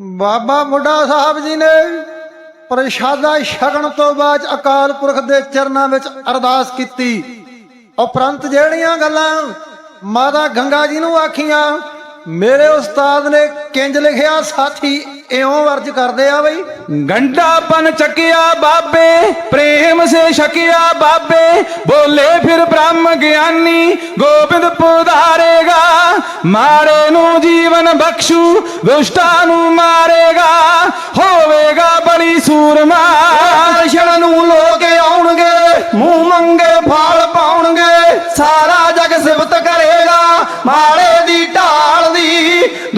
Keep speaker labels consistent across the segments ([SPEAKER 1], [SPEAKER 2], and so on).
[SPEAKER 1] ਬਾਬਾ ਬੁੱਢਾ ਸਾਹਿਬ ਜੀ ਨੇ ਪ੍ਰਸ਼ਾਦਾ ਛਕਣ ਤੋਂ ਬਾਅਦ ਅਕਾਲ ਪੁਰਖ ਦੇ ਚਰਨਾਂ ਵਿੱਚ ਅਰਦਾਸ ਕੀਤੀ। ਉਪਰੰਤ ਜਿਹੜੀਆਂ ਗੱਲਾਂ ਮਾਤਾ ਗੰਗਾ ਜੀ ਨੂੰ ਆਖੀਆਂ ਮੇਰੇ ਉਸਤਾਦ ਨੇ ਕਿੰਜ ਲਿਖਿਆ? ਸਾਥੀ ਇਉਂ ਵਰਜ ਕਰਦੇ ਆ ਬਈ।
[SPEAKER 2] ਗੰਡਾਪਨ ਚੱਕਿਆ ਬਾਬੇ ਪ੍ਰੇਮ ਸੇ ਸ਼ਕਿਆ ਬਾਬੇ ਬੋਲੇ ਫਿਰ ਬ੍ਰਹਮ ਗਿਆਨੀ ਗੋਬਿੰਦ ਪੁਦਾਰੇਗਾ ਮਾਰੇ ਨੂੰ ਜੀਵਨ ਬਖਸ਼ੂ ਦੁਸ਼ਟਾਂ ਨੂੰ ਮਾਰੇਗਾ ਹੋਵੇਗਾ ਬਲੀ ਸੂਰਮਾ।
[SPEAKER 3] ਦਰਸ਼ਨ ਨੂੰ ਲੋਕ ਆਉਣਗੇ ਮੂੰਹ ਮੰਗੇ ਫਲ ਪਾਉਣਗੇ ਸਾਰਾ ਜਗ ਸਿਫਤ ਕਰੇਗਾ ਮਾਰੇ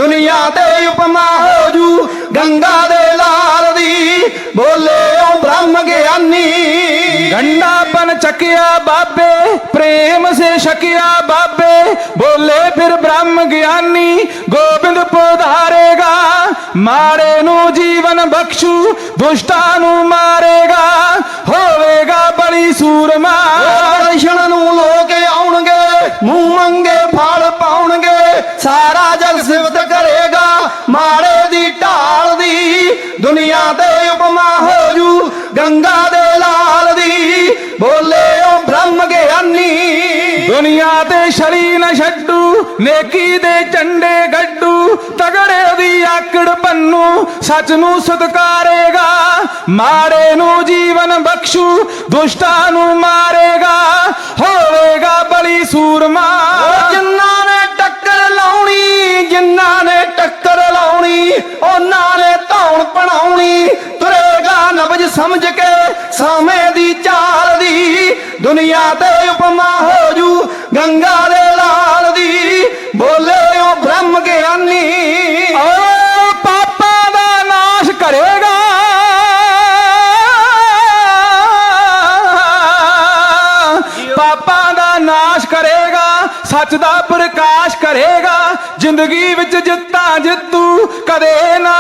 [SPEAKER 3] ਦੁਨੀਆ ਤੇ ਉਪਮਾ ਹੋ ਜੂ, ਗੰਗਾ ਦੇ ਲਾਲ ਦੀ। ਬੋਲੇ ਓ ਬ੍ਰਹਮ ਗਿਆਨੀ।
[SPEAKER 2] ਗੰਡਾ ਬਨ ਚੱਕਿਆ ਬਾਬੇ, ਪ੍ਰੇਮ ਸੇ ਛਕਿਆ ਬਾਬੇ। ਬੋਲੇ ਫਿਰ ਬ੍ਰਹਮ ਗਿਆਨੀ, ਗੋਬਿੰਦ ਪਧਾਰੇਗਾ।
[SPEAKER 3] ਮਾਰੇ ਨੂੰ ਜੀਵਨ ਬਖਸ਼ੂ, ਦੁਸ਼ਟਾਂ ਨੂੰ ਮਾਰੇਗਾ। ਹੋਵੇਗਾ ਬੜੀ ਸੂਰਮਾ। ਮਾੜੇ ਦੀ ਢਾਲ ਦੀ ਦੁਨੀਆ ਤੇ ਉਪਮਾ ਹੋ ਜੂ, ਗੰਗਾ ਦੇ ਲਾਲ ਦੀ। ਬੋਲੇ ਓ ਬ੍ਰਹਮ ਗਿਆਨੀ।
[SPEAKER 2] ਦੁਨੀਆ ਤੇ ਛੜੀ ਨਾ ਛੱਡੂ, ਨੇਕੀ ਦੇ ਝੰਡੇ ਗੱਡੂ, ਤਗੜੇ ਦੀ ਆਕੜ ਪੰਨੂ, ਸੱਚ ਨੂੰ ਸਤਕਾਰੇਗਾ ਮਾੜੇ ਨੂੰ ਜੀਵਨ ਬਖਸ਼ੂ, ਦੁਸ਼ਟਾਂ ਨੂੰ ਮਾਰੇਗਾ, ਹੋਵੇਗਾ ਬਲੀ ਸੂਰਮਾ।
[SPEAKER 3] ਸਮੇਂ ਦੀ ਚਾਲ ਦੀ ਦੁਨੀਆ ਤੇ ਉਪਮਾ ਹੋ ਜੂ, ਗੰਗਾ ਦੇ ਲਾਲ ਦੀ। ਬੋਲੇ ਉਹ ਬ੍ਰਹਮ ਗਿਆਨੀ।
[SPEAKER 2] ਓ ਪਾਪਾਂ ਦਾ ਨਾਸ਼ ਕਰੇਗਾ। ਪਾਪਾਂ ਦਾ ਨਾਸ਼ ਕਰੇਗਾ, ਸੱਚ ਦਾ ਪ੍ਰਕਾਸ਼ ਕਰੇਗਾ। ਜ਼ਿੰਦਗੀ ਵਿੱਚ ਜਿੱਤਾਂ ਜਿੱਤੂ ਕਦੇ ਨਾ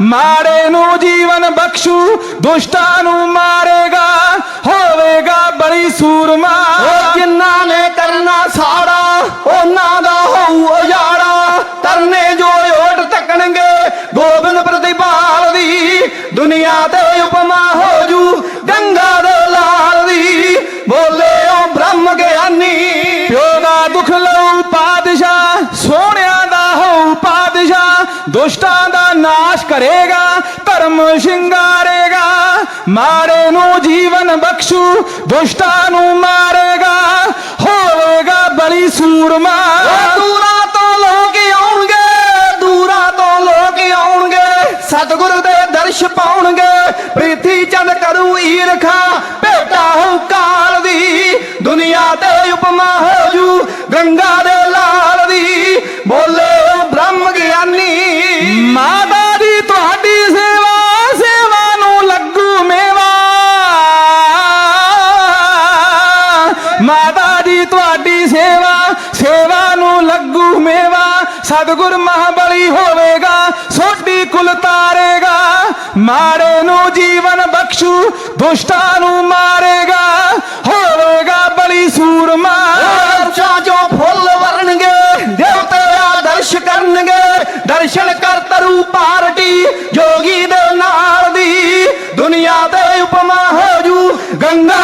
[SPEAKER 2] ਮਾੜੇ ਨੂੰ ਜੀਵਨ ਬਖਸ਼ੂ ਦੁਸ਼ਟਾਂ ਨੂੰ ਮਾਰੇਗਾ ਹੋਵੇਗਾ ਬੜੀ ਸੂਰਮਾ।
[SPEAKER 3] ਜਿਨ੍ਹਾਂ ਨੇ ਕਰਨਾ ਸਾੜਾ ਉਹਨਾਂ ਦਾ ਹੋਊ ਉਜਾੜਾ। ਤਰਨੇ ਜੋ ਓਟ ਤੱਕਣਗੇ ਗੋਬਿੰਦ ਪ੍ਰਤਿਪਾਲ ਦੀ ਦੁਨੀਆ ਤੇ ਉਪਮਾ ਹੋ ਜੂ ਗੰਗਾ ਦੇ ਲਾਲ ਦੀ। ਬੋਲੇ ਉਹ ਬ੍ਰਹਮ ਗਿਆਨੀ।
[SPEAKER 2] ਪਿਓ ਦਾ ਦੁੱਖ ਲਊ ਪਾਦਸ਼ਾਹ ਸੋਹਣਿਆਂ ਦਾ ਹੋਊ ਪਾਦਸ਼ਾਹ ਦੁਸ਼ਟਾਂ ਦਾ ਧਰਮ ਸ਼ਿੰਗਾਰੇਗਾ ਮਾੜੇ ਨੂੰ ਜੀਵਨ ਬਖਸ਼ੂ, ਦੁਸ਼ਟਾਂ ਨੂੰ ਮਾਰੇਗਾ, ਹੋਵੇਗਾ ਬਲੀ ਸੂਰਮਾ।
[SPEAKER 3] ਦੂਰਾਂ ਤੋਂ ਲੋਕ ਆਉਣਗੇ, ਦੂਰਾਂ ਤੋਂ ਲੋਕ ਆਉਣਗੇ, ਸਤਿਗੁਰੂ ਦੇ ਦਰਸ਼ ਪਾਉਣਗੇ ਪ੍ਰੀਤੀ ਚੰਦ ਕਰੂ ਈਰਖਾ, ਭੇਟਾ ਹੋ ਕਾਲ ਦੀ, ਦੁਨੀਆ ਤੇ ਉਪਮਾ ਹੋ ਜੂ ਗੰਗਾ ਦੇ ਲਾਲ ਦੀ, ਬੋਲੇ ਬ੍ਰਹਮ ਗਿਆਨੀ
[SPEAKER 2] ਮਾਤਾ ਦੀ ਤੁਹਾਡੀ ਸੇਵਾ ਸੇਵਾ ਨੂੰ ਲੱਗੂ ਮੇਵਾ, ਸਤਿਗੁਰ ਮਹਾਬਲੀ ਹੋਵੇਗਾ, ਸੋਢੀ ਕੁਲ ਤਾਰੇਗਾ, ਮਾੜੇ ਨੂੰ ਜੀਵਨ ਬਖਸ਼ੂ, ਦੁਸ਼ਟਾਂ ਨੂੰ ਮਾਰੇਗਾ, ਹੋਵੇਗਾ ਬਲੀ ਸੂਰਮਾ।
[SPEAKER 3] ਅਰਸ਼ਾਂ ਚੋਂ ਫੁੱਲ ਵਰਨਗੇ ਦੇਵਤੇ ਆ ਦਰਸ਼ ਕਰਨਗੇ, ਦਰਸ਼ਨ ਕਰ ਤਰੂ ਪਾਰਟੀ, ਜੋਗੀ ਦੇ ਨਾਲ ਦੀ, ਦੁਨੀਆ ਦੇ ਉਪਮਾ ਹੋ ਜੂ, ਗੰਗਾ